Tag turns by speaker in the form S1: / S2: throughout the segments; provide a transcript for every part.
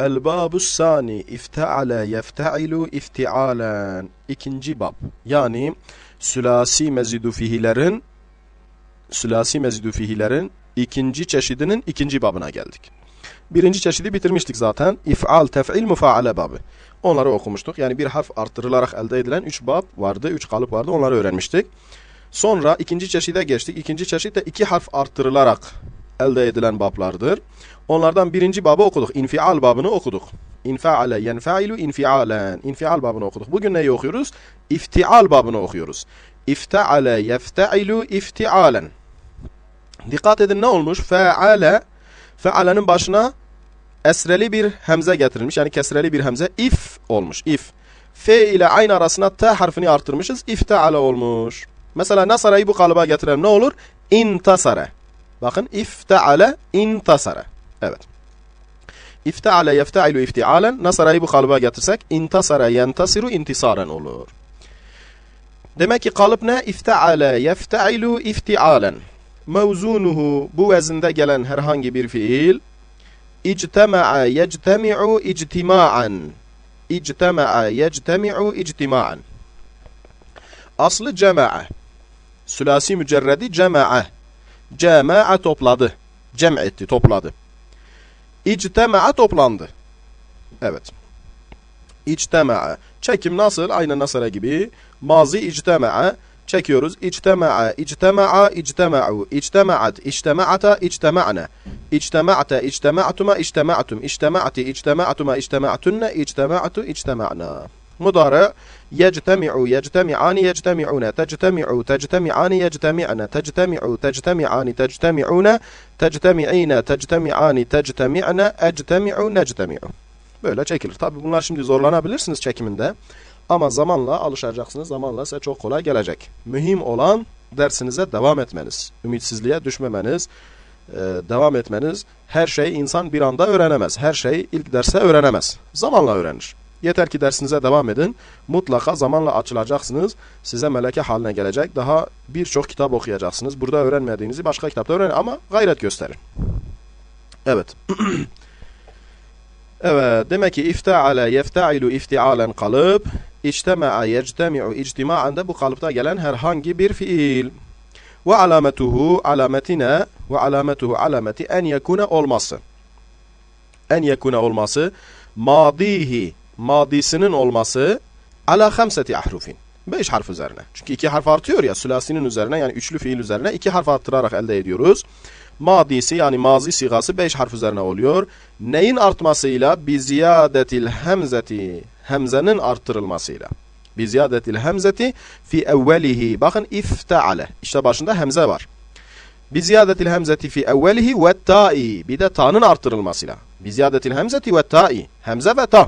S1: El babu sani ifteale yefte'ilu iftialen. İkinci bab. Yani sülasi mezidu fihilerin sülasi mezidu fihilerin ikinci çeşidinin ikinci babına geldik. Birinci çeşidi bitirmiştik zaten. İf'al, tef'il, mufaale babı. Onları okumuştuk. Yani bir harf arttırılarak elde edilen üç bab vardı, üç kalıp vardı. Onları öğrenmiştik. Sonra ikinci çeşide geçtik. İkinci çeşit de iki harf arttırılarak elde edilen bablardır. Onlardan birinci babı okuduk. İnfial babını okuduk. İnfaale yenfailu infialen. İnfial babını okuduk. Bugün neyi okuyoruz? İftial babını okuyoruz. İfteale yeftailu iftialen. Dikkat edin ne olmuş? Feale fealenin başına esreli bir hemze getirilmiş. Yani kesreli bir hemze. if olmuş. if. F ile aynı arasına T harfini artırmışız. İfteale olmuş. Mesela nasarayı bu kalıba getirelim. Ne olur? İntasare. Bakın ifteale intasare. Evet. İfteale yeftailu iftialen. Nasarayı bu kalıba getirsek intasare yentasiru intisaren olur. Demek ki kalıp ne? İfteale yeftailu iftialen. Mevzunuhu bu vezinde gelen herhangi bir fiil İctema'a yectemi'u ictima'an. İctema'a yectemi'u ictima'an. Aslı cema'a. Sülasi mücerredi cema'a. Cema'a topladı. Cem etti, topladı. İctema'a toplandı. Evet. İctema'a. Çekim nasıl? Aynı nasara gibi. Mazi ictema'a. Çekiyoruz. İctema'a, ictema'a, ictema'u, ictema'at, ictema'ata, ictema'na. İctema'ta, ictema'tuma, ictema'tum, ictema'ti, ictema'tuma, ictema'tunna, ictema'tu, ictema'na. Mudara yectemi'u, yectemi'ani, yectemi'una, tectemi'u, tectemi'ani, yectemi'na, tectemi'u, tectemi'ani, tectemi'una, tectemi'ina, tectemi'ani, tectemi'na, ectemi'u, nectemi'u. Böyle çekilir. Tabi bunlar şimdi zorlanabilirsiniz çekiminde. Ama zamanla alışacaksınız. Zamanla size çok kolay gelecek. Mühim olan dersinize devam etmeniz. Ümitsizliğe düşmemeniz, e, devam etmeniz. Her şey insan bir anda öğrenemez. Her şey ilk derse öğrenemez. Zamanla öğrenir. Yeter ki dersinize devam edin. Mutlaka zamanla açılacaksınız. Size meleke haline gelecek. Daha birçok kitap okuyacaksınız. Burada öğrenmediğinizi başka kitapta öğrenin ama gayret gösterin. Evet. Evet, demek ki ifteale yeftailu iftialen kalıp, içtema'a yectemi'u ictima'an da bu kalıpta gelen herhangi bir fiil. Ve alametuhu alametine ve alametuhu alameti en yekune olması. En yekune olması, madihi, madisinin olması ala hamseti ahrufin. Beş harf üzerine. Çünkü iki harf artıyor ya sülasinin üzerine yani üçlü fiil üzerine iki harf arttırarak elde ediyoruz. Madisi yani mazi sigası 5 harf üzerine oluyor. Neyin artmasıyla? Bi ziyadetil hemzeti. Hemzenin arttırılmasıyla. Bi ziyadetil hemzeti fi evvelihi. Bakın ifteale. İşte başında hemze var. Bi ziyadetil hemzeti fi evvelihi ve ta'i. Bir de ta'nın arttırılmasıyla. Bi ziyadetil hemzeti ve ta'i. Hemze ve ta.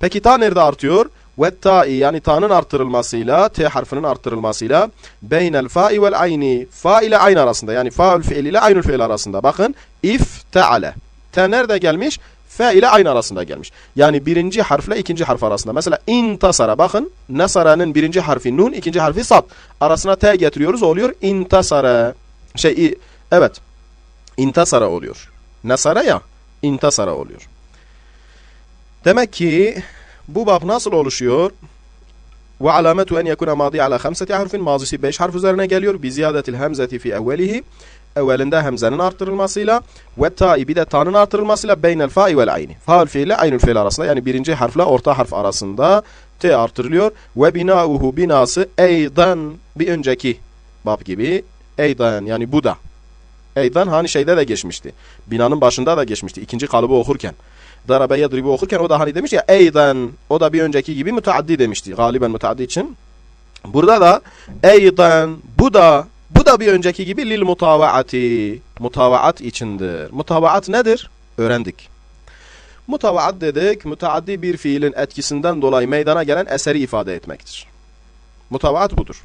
S1: Peki ta nerede artıyor? ve ta'i yani ta'nın arttırılmasıyla t harfinin arttırılmasıyla beynel fa'i vel ayni fa ile ayn arasında yani fa'ül fiil ile aynül fiil arasında. Bakın ifteale t nerede gelmiş? F ile ayn arasında gelmiş. Yani birinci harfle ikinci harf arasında. Mesela intasara bakın nasara'nın birinci harfi nun ikinci harfi sat arasına t getiriyoruz oluyor intasara. Şey evet. İntasara oluyor. Nasara ya intasara oluyor demek ki bu bab nasıl oluşuyor? Ve alametu en yekuna madi ala khamsati harfin mazisi 5 harf üzerine geliyor. Bi ziyadetil hemzeti fi evvelihi. Evvelinde hemzenin arttırılmasıyla ve ta'i bir de ta'nın arttırılmasıyla beynel fa'i vel ayni. Fa'l fiil ile aynül fiil arasında yani birinci harfle orta harf arasında t artırılıyor. Ve binauhu binası eydan bir önceki bab gibi eydan yani bu da. Eydan hani şeyde de geçmişti. Binanın başında da geçmişti. ikinci kalıbı okurken. Darabe yadribu okurken o da hani demiş ya eyden o da bir önceki gibi müteaddi demişti. Galiben müteaddi için. Burada da eyden bu da bu da bir önceki gibi lil mutavaati mutavaat içindir. Mutavaat nedir? Öğrendik. Mutavaat dedik müteaddi bir fiilin etkisinden dolayı meydana gelen eseri ifade etmektir. Mutavaat budur.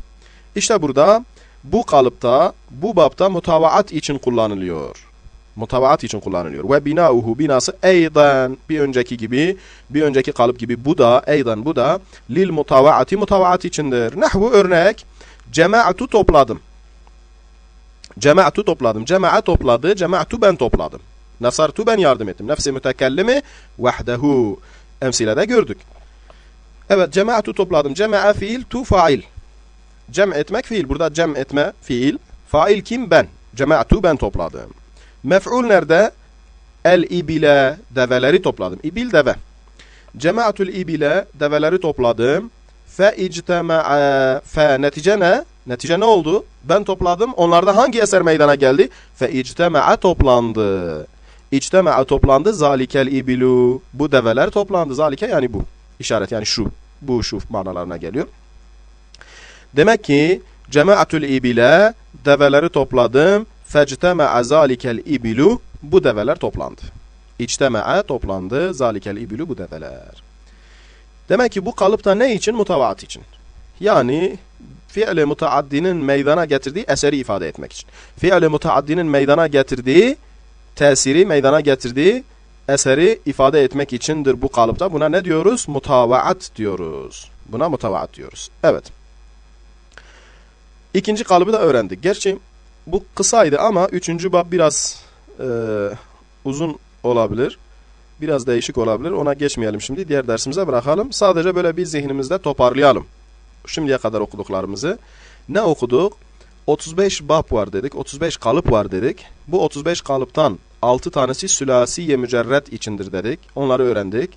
S1: İşte burada bu kalıpta bu babta mutavaat için kullanılıyor mutavaat için kullanılıyor. Ve binauhu binası eydan bir önceki gibi bir önceki kalıp gibi bu da eydan bu da lil mutavaati mutavaat içindir. Nahvu örnek cemaatu topladım. Cemaatu topladım. Cemaat topladı. Cemaatu ben topladım. Nasartu ben yardım ettim. Nefsi mütekellimi vahdehu. Emsilede gördük. Evet cemaatu topladım. Cema'a fiil tu fail. Cem etmek fiil. Burada cem etme fiil. Fail kim? Ben. Cemaatu ben topladım. Mef'ul nerede? El ibile develeri topladım. İbil deve. Cemaatul ibile develeri topladım. Fe ictema'a fe netice ne? Netice ne oldu? Ben topladım. Onlarda hangi eser meydana geldi? Fe ictema'a toplandı. İctema'a toplandı. Zalikel ibilu. Bu develer toplandı. Zalike yani bu. İşaret yani şu. Bu şu manalarına geliyor. Demek ki cemaatul ibile develeri topladım. Fectema'a zalikel ibilu. Bu develer toplandı. İctema'a toplandı. Zalikel ibilu bu develer. Demek ki bu kalıpta ne için? Mutavaat için. Yani fiili mutaaddinin meydana getirdiği eseri ifade etmek için. Fiili mutaaddinin meydana getirdiği tesiri meydana getirdiği eseri ifade etmek içindir bu kalıpta. Buna ne diyoruz? Mutavaat diyoruz. Buna mutavaat diyoruz. Evet. İkinci kalıbı da öğrendik. Gerçi bu kısaydı ama üçüncü bab biraz e, uzun olabilir. Biraz değişik olabilir. Ona geçmeyelim şimdi. Diğer dersimize bırakalım. Sadece böyle bir zihnimizde toparlayalım. Şimdiye kadar okuduklarımızı. Ne okuduk? 35 bab var dedik. 35 kalıp var dedik. Bu 35 kalıptan 6 tanesi sülasiye mücerret içindir dedik. Onları öğrendik.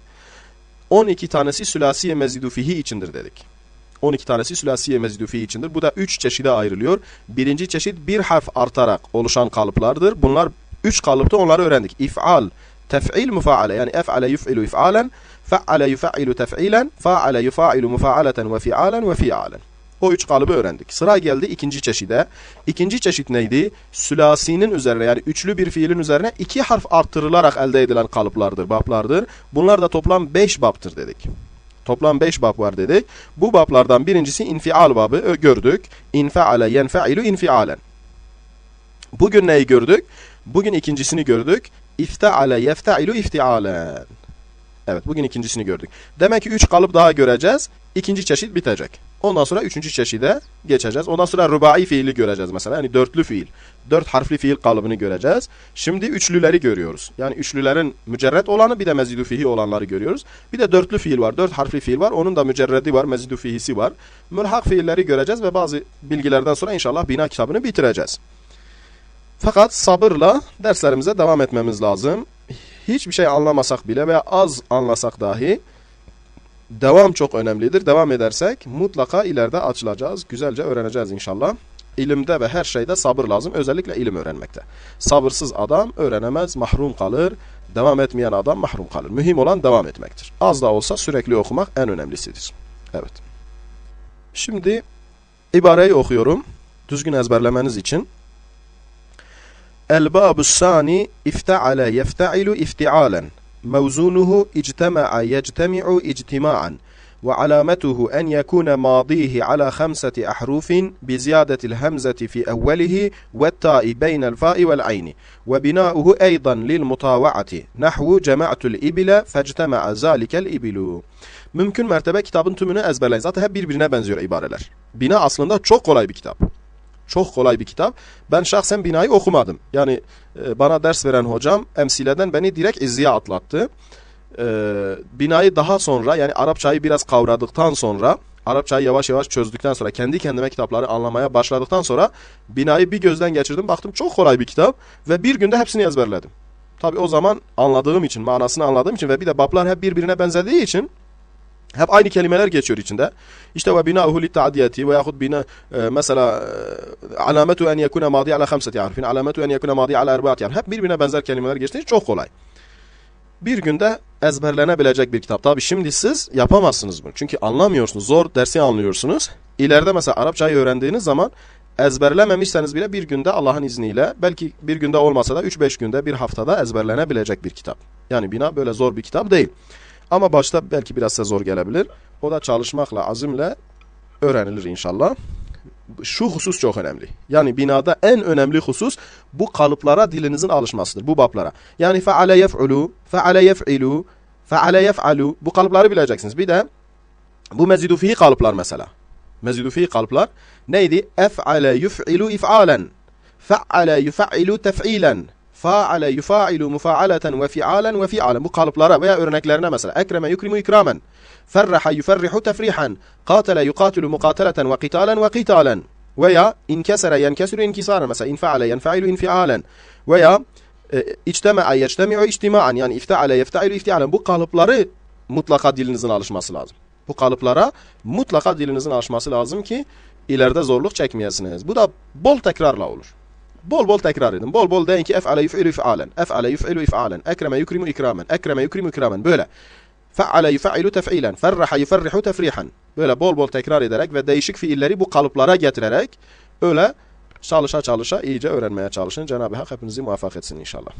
S1: 12 tanesi sülasiye mezidu fihi içindir dedik. 12 tanesi sülasiye mezidu fihi içindir. Bu da 3 çeşide ayrılıyor. Birinci çeşit bir harf artarak oluşan kalıplardır. Bunlar 3 kalıpta onları öğrendik. İf'al, tef'il, mufaale. Yani ef'ale yuf'ilu if'alen, fe'ale yuf'ilu tef'ilen, fa'ale yufa'ilu mufa'aleten ve fi'alen ve fi'alen. O üç kalıbı öğrendik. Sıra geldi ikinci çeşide. İkinci çeşit neydi? Sülasinin üzerine yani üçlü bir fiilin üzerine iki harf arttırılarak elde edilen kalıplardır, bablardır. Bunlar da toplam beş babtır dedik. Toplam beş bab var dedik. Bu bablardan birincisi infial babı gördük. İnfeale yenfeilu infialen. Bugün neyi gördük? Bugün ikincisini gördük. İfteale yefteilu iftialen. Evet bugün ikincisini gördük. Demek ki üç kalıp daha göreceğiz. İkinci çeşit bitecek. Ondan sonra üçüncü çeşide geçeceğiz. Ondan sonra rubai fiili göreceğiz mesela. Yani dörtlü fiil. Dört harfli fiil kalıbını göreceğiz. Şimdi üçlüleri görüyoruz. Yani üçlülerin mücerret olanı bir de mezidu fihi olanları görüyoruz. Bir de dörtlü fiil var. Dört harfli fiil var. Onun da mücerredi var. Mezidu fihisi var. Mülhak fiilleri göreceğiz ve bazı bilgilerden sonra inşallah bina kitabını bitireceğiz. Fakat sabırla derslerimize devam etmemiz lazım. Hiçbir şey anlamasak bile veya az anlasak dahi devam çok önemlidir. Devam edersek mutlaka ileride açılacağız. Güzelce öğreneceğiz inşallah. İlimde ve her şeyde sabır lazım. Özellikle ilim öğrenmekte. Sabırsız adam öğrenemez, mahrum kalır. Devam etmeyen adam mahrum kalır. Mühim olan devam etmektir. Az da olsa sürekli okumak en önemlisidir. Evet. Şimdi ibareyi okuyorum. Düzgün ezberlemeniz için. El-babu sani ifteale yefte'ilu iftialen. موزونه اجتمع يجتمع اجتماعا وعلامته أن يكون ماضيه على خمسة أحرف بزيادة الهمزة في أوله والتاء بين الفاء والعين وبناؤه أيضا للمطاوعة نحو جمعت الإبل فاجتمع ذلك الإبل Mümkün mertebe kitabın tümünü ezberleyin. Zaten hep birbirine benziyor ibareler. Bina aslında çok kolay bir kitap. Çok kolay bir kitap. Ben şahsen binayı okumadım. Yani e, bana ders veren hocam emsileden beni direkt izziye atlattı. E, binayı daha sonra yani Arapçayı biraz kavradıktan sonra Arapçayı yavaş yavaş çözdükten sonra kendi kendime kitapları anlamaya başladıktan sonra binayı bir gözden geçirdim. Baktım çok kolay bir kitap ve bir günde hepsini ezberledim. Tabi o zaman anladığım için, manasını anladığım için ve bir de bablar hep birbirine benzediği için hep aynı kelimeler geçiyor içinde. İşte ve bina'uhu li ta'diyeti ve yahut bina e, mesela e, alametu en yekuna madi ala khamsati harfin, alametu en yekuna madi ala erbaati harfin. Hep birbirine benzer kelimeler geçtiği çok kolay. Bir günde ezberlenebilecek bir kitap. Tabi şimdi siz yapamazsınız bunu. Çünkü anlamıyorsunuz. Zor dersi anlıyorsunuz. İleride mesela Arapçayı öğrendiğiniz zaman ezberlememişseniz bile bir günde Allah'ın izniyle belki bir günde olmasa da 3-5 günde bir haftada ezberlenebilecek bir kitap. Yani bina böyle zor bir kitap değil. Ama başta belki biraz size zor gelebilir. O da çalışmakla, azimle öğrenilir inşallah. Şu husus çok önemli. Yani binada en önemli husus bu kalıplara dilinizin alışmasıdır. Bu bablara. Yani feale yef'ulu, feale yef'ilu, feale yef'alu. Bu kalıpları bileceksiniz. Bir de bu mezidu fihi kalıplar mesela. Mezidu fihi kalıplar neydi? Ef'ale yuf'ilu if'alen. Fe'ale yuf'ilu tef'ilen. Faale yufailu mufaaleten ve fialen ve fialen. Bu kalıplara veya örneklerine mesela. Ekreme yukrimu ikramen. Ferraha yuferrihu tefrihan. Katele yukatilu mukateleten ve qitalen ve qitalen. Veya inkesere yenkesiru inkisaren. Mesela infaale yenfailu infialen. Veya e, içteme'a yeçtemi'u içtima'an. Yani ifteale yeftailu iftialen. Bu kalıpları mutlaka dilinizin alışması lazım. Bu kalıplara mutlaka dilinizin alışması lazım ki ileride zorluk çekmeyesiniz. Bu da bol tekrarla olur. Bol bol tekrar edin. Bol bol deyin ki ef'ale yuf'ilu if'alen. Ef'ale yuf'ilu if'alen. Ekreme yukrimu ikramen. Ekreme yukrimu ikramen. Böyle. Fe'ale yuf'ilu tef'ilen. Ferraha yuferrihu tefrihan. Böyle bol bol tekrar ederek ve değişik fiilleri bu kalıplara getirerek öyle çalışa çalışa iyice öğrenmeye çalışın. Cenab-ı Hak hepinizi muvaffak etsin inşallah.